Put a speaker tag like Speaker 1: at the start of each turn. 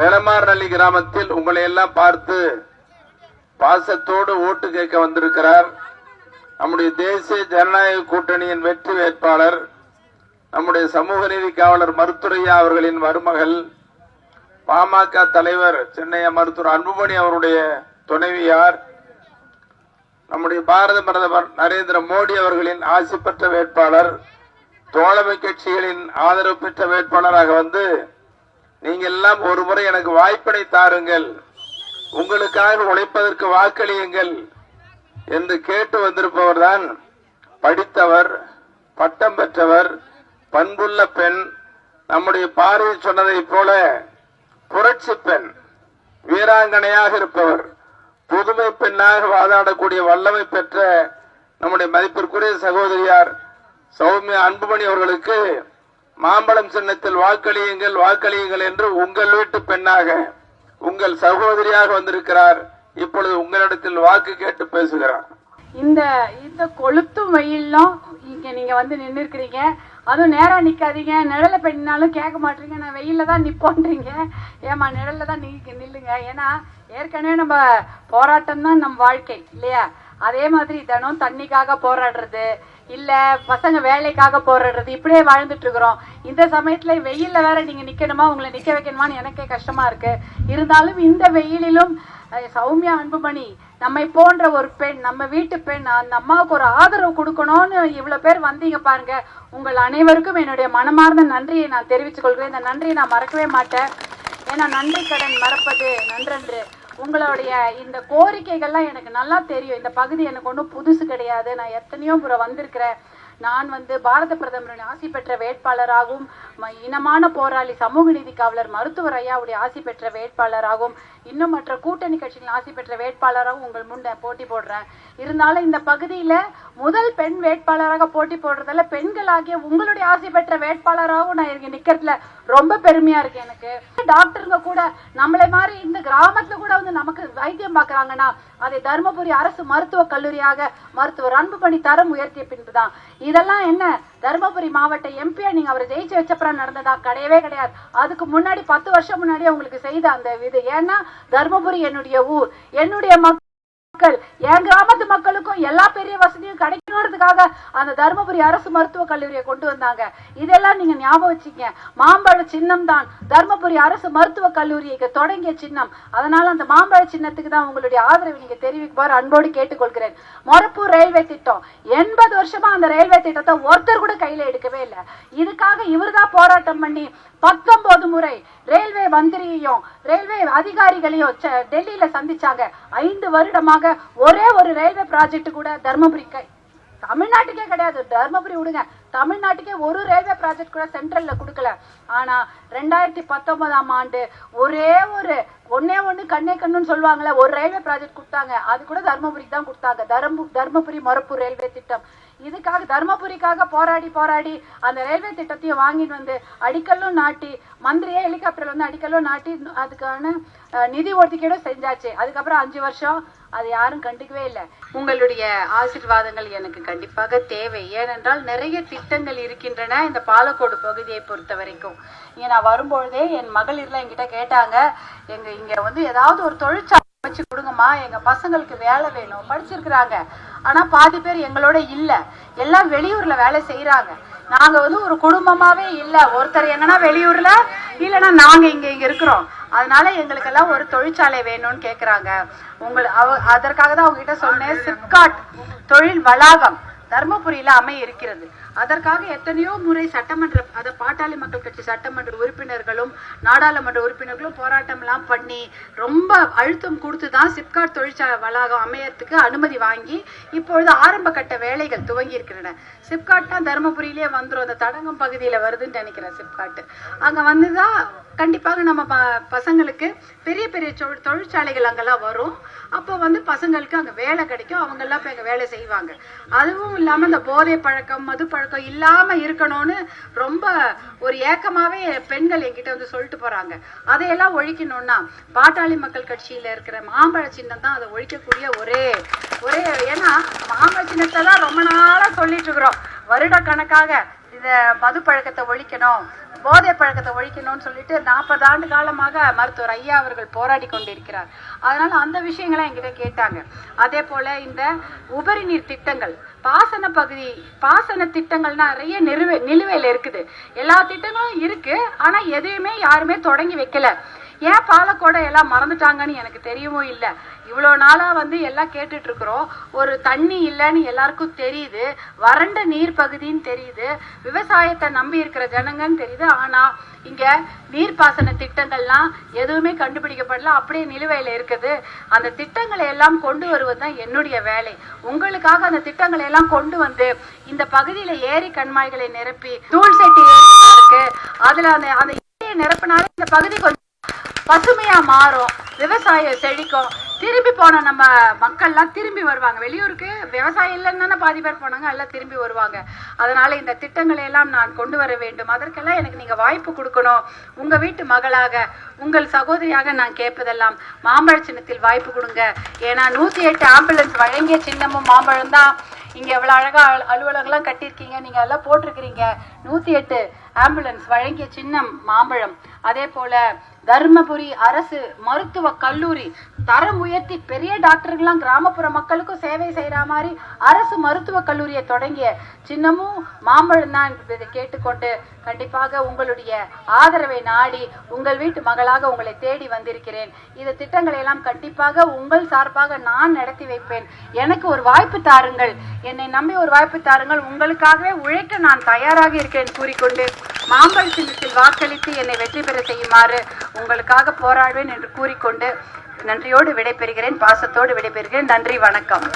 Speaker 1: பெலமார்நள்ளி கிராமத்தில் உங்களை எல்லாம் பார்த்து பாசத்தோடு ஓட்டு கேட்க வந்திருக்கிறார். நம்முடைய தேசிய ஜனநாயக கூட்டணியின் வெற்றி வேட்பாளர் நம்முடைய சமூக நீதி காவலர் மருத்துரையா அவர்களின் மருமகள் பாமக தலைவர் சென்னை மருத்துவர் அன்புமணி அவருடைய துணைவியார் நம்முடைய பாரத பிரதமர் நரேந்திர மோடி அவர்களின் ஆசி பெற்ற வேட்பாளர் தோழமை கட்சிகளின் ஆதரவு பெற்ற வேட்பாளராக வந்து நீங்க எல்லாம் ஒரு முறை எனக்கு வாய்ப்பினை தாருங்கள். உங்களுக்காக உழைப்பதற்கு வாக்களியுங்கள் என்று கேட்டு வந்திருப்பவர் தான் படித்தவர் பட்டம் பெற்றவர் பண்புள்ள பெண் நம்முடைய பாரதி சொன்னதைப் போல புரட்சி பெண் வீராங்கனையாக இருப்பவர் புதுமை பெண்ணாக வாதாடக்கூடிய வல்லமை பெற்ற நம்முடைய மதிப்பிற்குரிய சகோதரியார் சௌமியா அன்புமணி அவர்களுக்கு மாம்பழம் சின்னத்தில் வாக்களியுங்கள் வாக்களியுங்கள் என்று உங்கள் வீட்டு பெண்ணாக உங்கள் சகோதரியாக வந்திருக்கிறார். இப்பொழுது உங்களிடத்தில் வாக்கு கேட்டு பேசுகிறார்
Speaker 2: இந்த இந்த கொளுத்தும் மயிலும் இங்க நீங்க வந்து நின்று இருக்கிறீங்க அதுவும் நேரம் நிக்காதீங்க. நிழல பெண்ணாலும் கேட்க மாட்டீங்க. நான் வெயில தான் நிப்போன்றீங்க. ஏமா நிழல்ல தான் நீங்க நில்லுங்க. ஏன்னா ஏற்கனவே நம்ம போராட்டம் தான் நம் வாழ்க்கை இல்லையா? அதே மாதிரி தினம் தண்ணிக்காக போராடுறது இல்ல பசங்க வேலைக்காக போராடுறது இப்படியே வாழ்ந்துட்டு இருக்கிறோம். இந்த சமயத்துல வெயில்ல வேற நீங்க நிக்கணுமா? உங்களை நிக்க வைக்கணுமான்னு எனக்கே கஷ்டமா இருக்கு. இருந்தாலும் இந்த வெயிலிலும் சௌமியா அன்புமணி நம்மை போன்ற ஒரு பெண் நம்ம வீட்டு பெண் அந்த அம்மாவுக்கு ஒரு ஆதரவு கொடுக்கணும்னு இவ்வளவு பேர் வந்தீங்க பாருங்க. உங்கள் அனைவருக்கும் என்னுடைய மனமார்ந்த நன்றியை நான் தெரிவித்துக் கொள்கிறேன். இந்த நன்றியை நான் மறக்கவே மாட்டேன். ஏன்னா நன்றி கடன் மறப்பது நன்றன்று. உங்களுடைய இந்த கோரிக்கைகள்லாம் எனக்கு நல்லா தெரியும். இந்த பகுதி எனக்கு ஒன்றும் புதுசு கிடையாது. நான் எத்தனையோ முறை வந்திருக்கிறேன். நான் வந்து பாரத பிரதமரின் ஆசி பெற்ற வேட்பாளராகவும் இனமான போராளி சமூக நீதி காவலர் மருத்துவர் ஐயாவுடைய ஆசி பெற்ற வேட்பாளராகவும் இன்னும் மற்ற கூட்டணி கட்சிகள் ஆசை பெற்ற வேட்பாளராகவும் உங்கள் முன்ன போட்டி போடுறேன். இருந்தாலும் இந்த பகுதியில முதல் பெண் வேட்பாளராக போட்டி போடுறதுல பெண்களாகிய உங்களுடைய ஆசை பெற்ற வேட்பாளராகவும் நான் இங்க நிக்கிறதுல ரொம்ப பெருமையா இருக்கு எனக்கு. டாக்டருங்க கூட நம்மளை மாதிரி இந்த கிராமத்துல கூட வந்து நமக்கு வைத்தியம் பார்க்குறாங்கன்னா அதை தருமபுரி அரசு மருத்துவக் கல்லூரியாக மருத்துவர் அன்புமணி தரம் உயர்த்திய பின்புதான். இதெல்லாம் என்ன? தருமபுரி மாவட்ட எம்பியை நீங்க அவரை ஜெயிச்சு வச்சப்புறம் நடந்ததா? கிடையவே கிடையாது. அதுக்கு முன்னாடி பத்து வருஷம் முன்னாடி உங்களுக்கு செய்த அந்த இது. ஏன்னா தருமபுரி என்னுடைய ஊர். என்னுடைய மக்கள் என் கிராமத்து மக்களுக்கும் எல்லா பெரிய வசதியும் கிடைக்கும் கிடைக்கணுன்றதுக்காக அந்த தருமபுரி அரசு மருத்துவக் கல்லூரியை கொண்டு வந்தாங்க. இதெல்லாம் நீங்க ஞாபகம் வச்சுக்கங்க. மாம்பழ சின்னம் தான் தருமபுரி அரசு மருத்துவக் கல்லூரியை தொடங்கிய சின்னம். அதனால அந்த மாம்பழ சின்னத்துக்கு தான் உங்களுடைய ஆதரவு நீங்க தெரிவிக்குமாறு அன்போடு கேட்டுக்கொள்கிறேன். மொரப்பூர் ரயில்வே திட்டம். எண்பது வருஷமா அந்த ரயில்வே திட்டத்தை ஒருத்தர் கூட கையில எடுக்கவே இல்லை. இதுக்காக இவர்தான் போராட்டம் பண்ணி பத்தொன்பது முறை ரயில்வே மந்திரியையும் ரயில்வே அதிகாரிகளையும் டெல்லியில சந்திச்சாங்க. ஐந்து வருடமாக ஒரே ஒரு ரயில்வே ப்ராஜெக்ட் கூட தர்மபுரி கை தமிழ்நாட்டுக்கே கிடையாது. தர்மபுரி விடுங்க. தமிழ்நாட்டுக்கே ஒரு ரயில்வே ப்ராஜெக்ட் கூட சென்ட்ரல்ல கொடுக்கல. ஆனா ரெண்டாயிரத்தி பத்தொன்பதாம் ஆண்டு ஒரே ஒரு ஒன்னே ஒண்ணு கண்ணே கண்ணுன்னு சொல்லுவாங்கல்ல ஒரு ரயில்வே ப்ராஜெக்ட் கொடுத்தாங்க. அது கூட தர்மபுரிக்கு தான் கொடுத்தாங்க. தர்மபு தர்மபுரி மொரப்பூர் ரயில்வே திட்டம். இதுக்காக தர்மபுரிக்காக போராடி போராடி அந்த ரயில்வே திட்டத்தையும் வாங்கிட்டு வந்து அடிக்கல்லும் நாட்டி மந்திரியே ஹெலிகாப்டர்ல வந்து அடிக்கல்லும் நாட்டி அதுக்கான நிதி ஒதுக்கீடும் செஞ்சாச்சு. அதுக்கப்புறம் அஞ்சு வருஷம் அது யாரும் கண்டுக்கவே இல்லை. உங்களுடைய ஆசீர்வாதங்கள் எனக்கு கண்டிப்பாக தேவை. ஏனென்றால் நிறைய திட்டங்கள் இருக்கின்றன இந்த பாலக்கோடு பகுதியை பொறுத்த வரைக்கும். இங்க நான் வரும்பொழுதே என் மகளிர்லாம் என்கிட்ட கேட்டாங்க எங்க இங்க வந்து ஏதாவது ஒரு தொழிற்சாலை வச்சு கொடுங்கம்மா. எங்க பசங்களுக்கு வேலை வேணும். படிச்சிருக்கிறாங்க. ஆனா பாதி பேர் எங்களோட இல்ல. எல்லாம் வெளியூர்ல வேலை செய்யறாங்க நாங்க வந்து ஒரு குடும்பமாவே இல்ல. ஒருத்தர் எங்கன்னா வெளியூர்ல இல்லைன்னா நாங்க இங்க இங்க இருக்கிறோம். அதனால எங்களுக்கெல்லாம் ஒரு தொழிற்சாலை வேணும்னு கேக்குறாங்க. உங்கள் அவ அதற்காக தான் உங்ககிட்ட சொன்னேன். சிப்காட் தொழில் வளாகம். தர்மபுரியில அமைய இருக்கிறது அதற்காக எத்தனையோ முறை சட்டமன்ற அத பாட்டாளி மக்கள் கட்சி சட்டமன்ற உறுப்பினர்களும் நாடாளுமன்ற உறுப்பினர்களும் போராட்டம் எல்லாம் பண்ணி ரொம்ப அழுத்தம் கொடுத்து தான் சிப்காட் தொழிற்சாலை வளாகம் அமையறதுக்கு அனுமதி வாங்கி இப்பொழுது ஆரம்ப கட்ட வேலைகள் துவங்கி இருக்கின்றன சிப்காட் தான் தருமபுரியிலே வந்துடும் அந்த தடங்கம் பகுதியில வருதுன்னு நினைக்கிறேன் சிப்காட் அங்க வந்துதான் கண்டிப்பாக நம்ம ப- பசங்களுக்கு பெரிய பெரிய தொழில் தொழிற்சாலைகள் அங்கெல்லாம் வரும். அப்போ வந்து பசங்களுக்கு அங்கே வேலை கிடைக்கும். அவங்கெல்லாம் போய் அங்கே வேலை செய்வாங்க. அதுவும் இல்லாமல் இந்த போதை பழக்கம் மது பழக்கம் இல்லாமல் இருக்கணும்னு ரொம்ப ஒரு ஏக்கமாகவே பெண்கள் என்கிட்ட வந்து சொல்லிட்டு போகிறாங்க அதையெல்லாம் ஒழிக்கணும்னா பாட்டாளி மக்கள் கட்சியில் இருக்கிற மாம்பழ சின்னம் தான் அதை ஒழிக்கக்கூடிய ஒரே ஒரே ஏன்னா மாம்பழ சின்னத்தை தான் ரொம்ப நாளாக சொல்லிட்டு இருக்கிறோம். வருட கணக்காக இந்த மது பழக்கத்தை ஒழிக்கணும் போதை பழக்கத்தை ஒழிக்கணும்னு சொல்லிட்டு நாற்பது ஆண்டு காலமாக மருத்துவர் ஐயா அவர்கள் போராடி கொண்டிருக்கிறார். அதனால அந்த விஷயங்களை எங்கிட்ட கேட்டாங்க. அதே போல இந்த உபரி நீர் திட்டங்கள் பாசன பகுதி பாசன திட்டங்கள்னா நிறைய நிறுவ நிலுவையில் இருக்குது. எல்லா திட்டங்களும் இருக்கு ஆனா எதையுமே யாருமே தொடங்கி வைக்கல. ஏன் பாலக்கோடை எல்லாம் மறந்துட்டாங்கன்னு எனக்கு தெரியவும் இல்லை. இவ்வளோ நாளாக வந்து எல்லாம் கேட்டுட்டு இருக்கிறோம் ஒரு தண்ணி இல்லைன்னு எல்லாருக்கும் தெரியுது. வறண்ட நீர் பகுதின்னு தெரியுது. விவசாயத்தை நம்பி இருக்கிற ஜனங்கன்னு தெரியுது. ஆனால் இங்கே நீர்ப்பாசன திட்டங்கள்லாம் எதுவுமே கண்டுபிடிக்கப்படல. அப்படியே நிலுவையில் இருக்குது. அந்த திட்டங்களை எல்லாம் கொண்டு வருவது தான் என்னுடைய வேலை. உங்களுக்காக அந்த திட்டங்களை எல்லாம் கொண்டு வந்து இந்த பகுதியில் ஏரி கண்மாய்களை நிரப்பி தூள் செட்டி இருக்கு. அதில் அந்த அந்த ஏரியை நிரப்பினாலே இந்த பகுதி கொஞ்சம் பசுமையா மாறும். விவசாயம் செழிக்கும். திரும்பி போன நம்ம மக்கள்லாம் திரும்பி வருவாங்க. வெளியூருக்கு விவசாயம் இல்லைன்னு தானே பாதி பேர் போனாங்க எல்லாம் திரும்பி வருவாங்க. அதனால இந்த திட்டங்களை எல்லாம் நான் கொண்டு வர வேண்டும். அதற்கெல்லாம் எனக்கு நீங்க வாய்ப்பு கொடுக்கணும். உங்க வீட்டு மகளாக உங்கள் சகோதரியாக நான் கேட்பதெல்லாம் மாம்பழ சின்னத்தில் வாய்ப்பு கொடுங்க. ஏன்னா நூத்தி எட்டு ஆம்புலன்ஸ் வழங்கிய சின்னமும் மாம்பழம் தான். இங்க எவ்வளவு அழகா அலுவலகம்லாம் கட்டியிருக்கீங்க. நீங்க எல்லாம் போட்டிருக்கிறீங்க. நூத்தி எட்டு ஆம்புலன்ஸ் வழங்கிய சின்னம் மாம்பழம். அதே போல தர்மபுரி அரசு மருத்துவ கல்லூரி தரம் உயர்த்தி பெரிய டாக்டர்கள்லாம் கிராமப்புற மக்களுக்கும் சேவை செய்யற மாதிரி அரசு மருத்துவ கல்லூரியை தொடங்கிய சின்னமும் மாம்பழம் தான் இதை கேட்டுக்கொண்டு கண்டிப்பாக உங்களுடைய ஆதரவை நாடி உங்கள் வீட்டு மகளாக உங்களை தேடி வந்திருக்கிறேன். இந்த திட்டங்களை எல்லாம் கண்டிப்பாக உங்கள் சார்பாக நான் நடத்தி வைப்பேன். எனக்கு ஒரு வாய்ப்பு தாருங்கள். என்னை நம்பி ஒரு வாய்ப்பு தாருங்கள். உங்களுக்காகவே உழைக்க நான் தயாராக இருக்கேன் கூறிக்கொண்டு மாம்பழ சின்னத்தில் வாக்களித்து என்னை வெற்றி பெற செய்யுமாறு உங்களுக்காக போராடுவேன் என்று கூறிக்கொண்டு நன்றியோடு விடைபெறுகிறேன் பாசத்தோடு விடைபெறுகிறேன். நன்றி வணக்கம்.